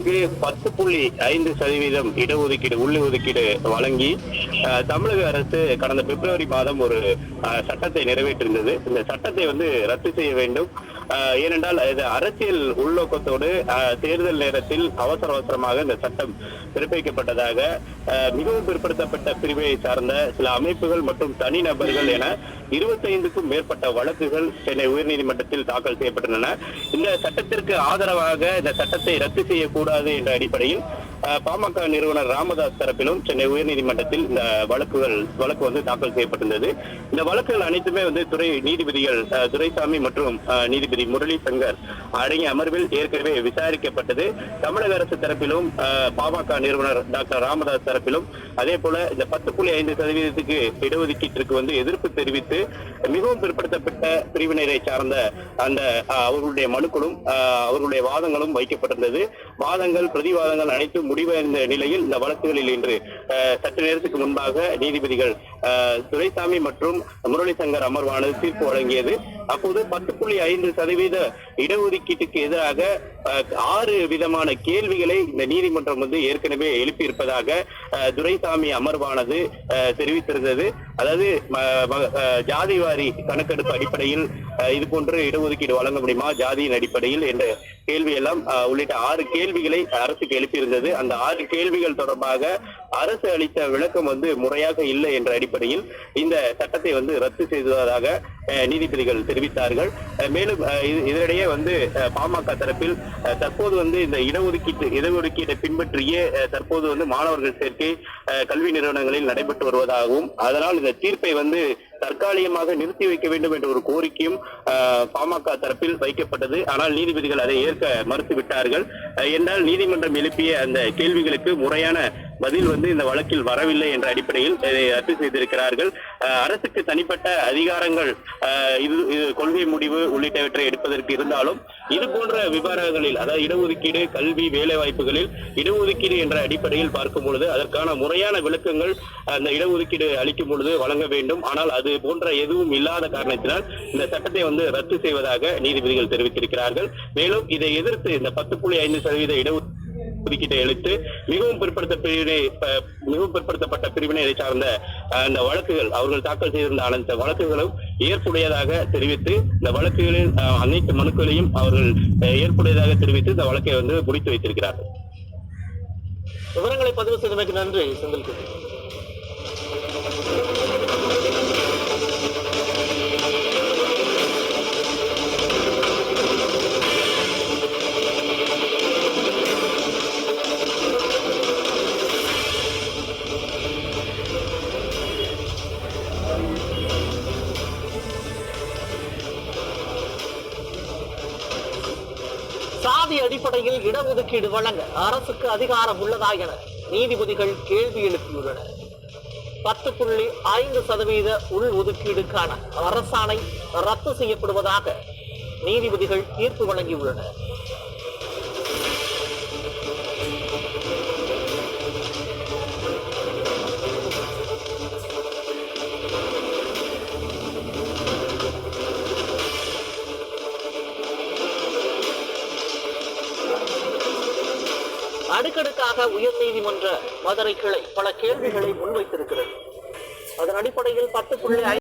இடஒதுக்கீட்டுக்கு பத்து புள்ளி ஐந்து சதவீதம் இடஒதுக்கீடு உள்ளஒதுக்கீடு வழங்கி அஹ், தமிழக அரசு கடந்த பிப்ரவரி மாதம் ஒரு அஹ், சட்டத்தை நிறைவேற்றிருந்தது. இந்த சட்டத்தை வந்து ரத்து செய்ய வேண்டும். ஏனென்றால் இது அரசியல் உள்நோக்கத்தோடு தேர்தல் நேரத்தில் அவசர அவசரமாக இந்த சட்டம் பிறப்பிக்கப்பட்டதாக அஹ், மிகவும் பிற்படுத்தப்பட்ட பிரிவை சார்ந்த சில அமைப்புகள் மற்றும் தனிநபர்கள் என இருபத்தைந்துக்கும் மேற்பட்ட வழக்குகள் சென்னை உயர்நீதிமன்றத்தில் தாக்கல் செய்யப்பட்டுள்ளன. இந்த சட்டத்திற்கு ஆதரவாக இந்த சட்டத்தை ரத்து செய்யக்கூடாது என்ற அடிப்படையில் பாமக நிறுவனர் ராமதாஸ் தரப்பிலும் சென்னை உயர்நீதிமன்றத்தில் இந்த வழக்குகள் வழக்கு வந்து தாக்கல் செய்யப்பட்டிருந்தது. இந்த வழக்குகள் அனைத்துமே வந்து துறை நீதிபதிகள் அஹ், துரைசாமி மற்றும் அஹ், நீதிபதி முரளி சங்கர் அடங்கிய அமர்வில் ஏற்கனவே விசாரிக்கப்பட்டது. தமிழக அரசு தரப்பிலும் அஹ், பாமக நிறுவனர் டாக்டர் ராமதாஸ் தரப்பிலும் அதே போல இந்த பத்து புள்ளி ஐந்து சதவீதத்துக்கு இடஒதுக்கீட்டிற்கு வந்து எதிர்ப்பு தெரிவித்து மிகவும் பிற்படுத்தப்பட்ட பிரிவினரை சார்ந்த அந்த அஹ், அவர்களுடைய மனுக்களும் அஹ், அவர்களுடைய வாதங்களும் வைக்கப்பட்டிருந்தது. வாதங்கள் பிரதிவாதங்கள் அனைத்தும் முடிவடைந்த நிலையில் இந்த வழக்குகளில் இன்று அஹ், சற்று நேரத்துக்கு முன்பாக நீதிபதிகள் அஹ், துரைசாமி மற்றும் முரளி சங்கர் அமர்வானது தீர்ப்பு வழங்கியது. அப்போது பத்து புள்ளி ஐந்து சதவீத இடஒதுக்கீட்டுக்கு எதிராக அஹ், ஆறு விதமான கேள்விகளை இந்த நீதிமன்றம் வந்து ஏற்கனவே எழுப்பியிருப்பதாக அஹ், துரைசாமி அமர்வானது தெரிவித்திருந்தது. அதாவது ம- அஹ், ஜாதிவாரி கணக்கெடுப்பு அடிப்படையில் இது போன்று இடஒதுக்கீடு வழங்க முடியுமா? ஜாதியின் அடிப்படையில் என்ற கேள்வி எல்லாம் உள்ளிட்ட ஆறு கேள்விகளை அரசுக்கு எழுப்பியிருந்தது. அந்த ஆறு கேள்விகள் தொடர்பாக அரசு அளித்த விளக்கம் வந்து முறையாக இல்லை என்ற அடிப்படையில் இந்த சட்டத்தை வந்து ரத்து செய்ததாக நீதிபதிகள் தெரிவித்தார்கள். மேலும் இதனிடையே வந்து பாமக தரப்பில் தற்போது வந்து இந்த இடஒதுக்கீட்டு இடஒதுக்கீட்டை பின்பற்றியே தற்போது வந்து மாணவர்கள் சேர்க்கை அஹ், கல்வி நிறுவனங்களில் நடைபெற்று வருவதாகவும் அதனால் இந்த தீர்ப்பை வந்து தற்காலிகமாக நிறுத்தி வைக்க வேண்டும் என்ற ஒரு கோரிக்கையும் பாமக தரப்பில் வைக்கப்பட்டது. ஆனால் நீதிபதிகள் அதை ஏற்க மறுத்து விட்டார்கள் என்றால் நீதிமன்றம் எழுப்பிய அந்த கேள்விகளுக்கு முறையான பதில் வந்து இந்த வழக்கில் வரவில்லை என்ற அடிப்படையில் இதை ரத்து செய்திருக்கிறார்கள். அரசுக்கு தனிப்பட்ட அதிகாரங்கள் இது கொள்கை முடிவு உள்ளிட்டவற்றை எடுப்பதற்கு இருந்தாலும் இது போன்ற விவகாரங்களில் அதாவது இடஒதுக்கீடு கல்வி வேலை வாய்ப்புகளில் இடஒதுக்கீடு என்ற அடிப்படையில் பார்க்கும் பொழுது அதற்கான முறையான விளக்கங்கள் அந்த இடஒதுக்கீடு அளிக்கும் பொழுது வழங்க வேண்டும். ஆனால் அது போன்ற எதுவும் இல்லாத காரணத்தினால் இந்த சட்டத்தை வந்து ரத்து செய்வதாக நீதிபதிகள் தெரிவித்திருக்கிறார்கள். மேலும் இதை எதிர்த்து இந்த பத்து புள்ளி ஐந்து சதவீத இடஒதுக்கீடு ஒதுக்கீட்டை எழுத்து மிகவும் பிற்படுத்த பிரிவினை மிகவும் பிற்படுத்தப்பட்ட பிரிவினை சார்ந்த அந்த வழக்குகள் அவர்கள் தாக்கல் செய்திருந்த அனைத்து வழக்குகளும் ஏற்புடையதாக தெரிவித்து இந்த வழக்குகளின் அனைத்து மனுக்களையும் அவர்கள் ஏற்புடையதாக தெரிவித்து இந்த வழக்கை வந்து முடித்து வைத்திருக்கிறார்கள். விவரங்களை பதிவு செய்தமைக்கு நன்றி செந்தில்குமார் சாதி அடிப்படையில் இடஒதுக்கீடு வழங்க அரசுக்கு அதிகாரம் உள்ளதா என நீதிபதிகள் கேள்வி எழுப்பியுள்ளனர். பத்து புள்ளி ஐந்து சதவீத உள் ஒதுக்கீடுக்கான அரசாணை ரத்து செய்யப்படுவதாக நீதிபதிகள் தீர்ப்பு வழங்கியுள்ளனர். அடுக்கடுக்காக உயர்நீதிமன்ற மதுரை கிளை பல கேள்விகளை முன்வைத்திருக்கிறது. அதன் அடிப்படையில் பத்து புள்ளி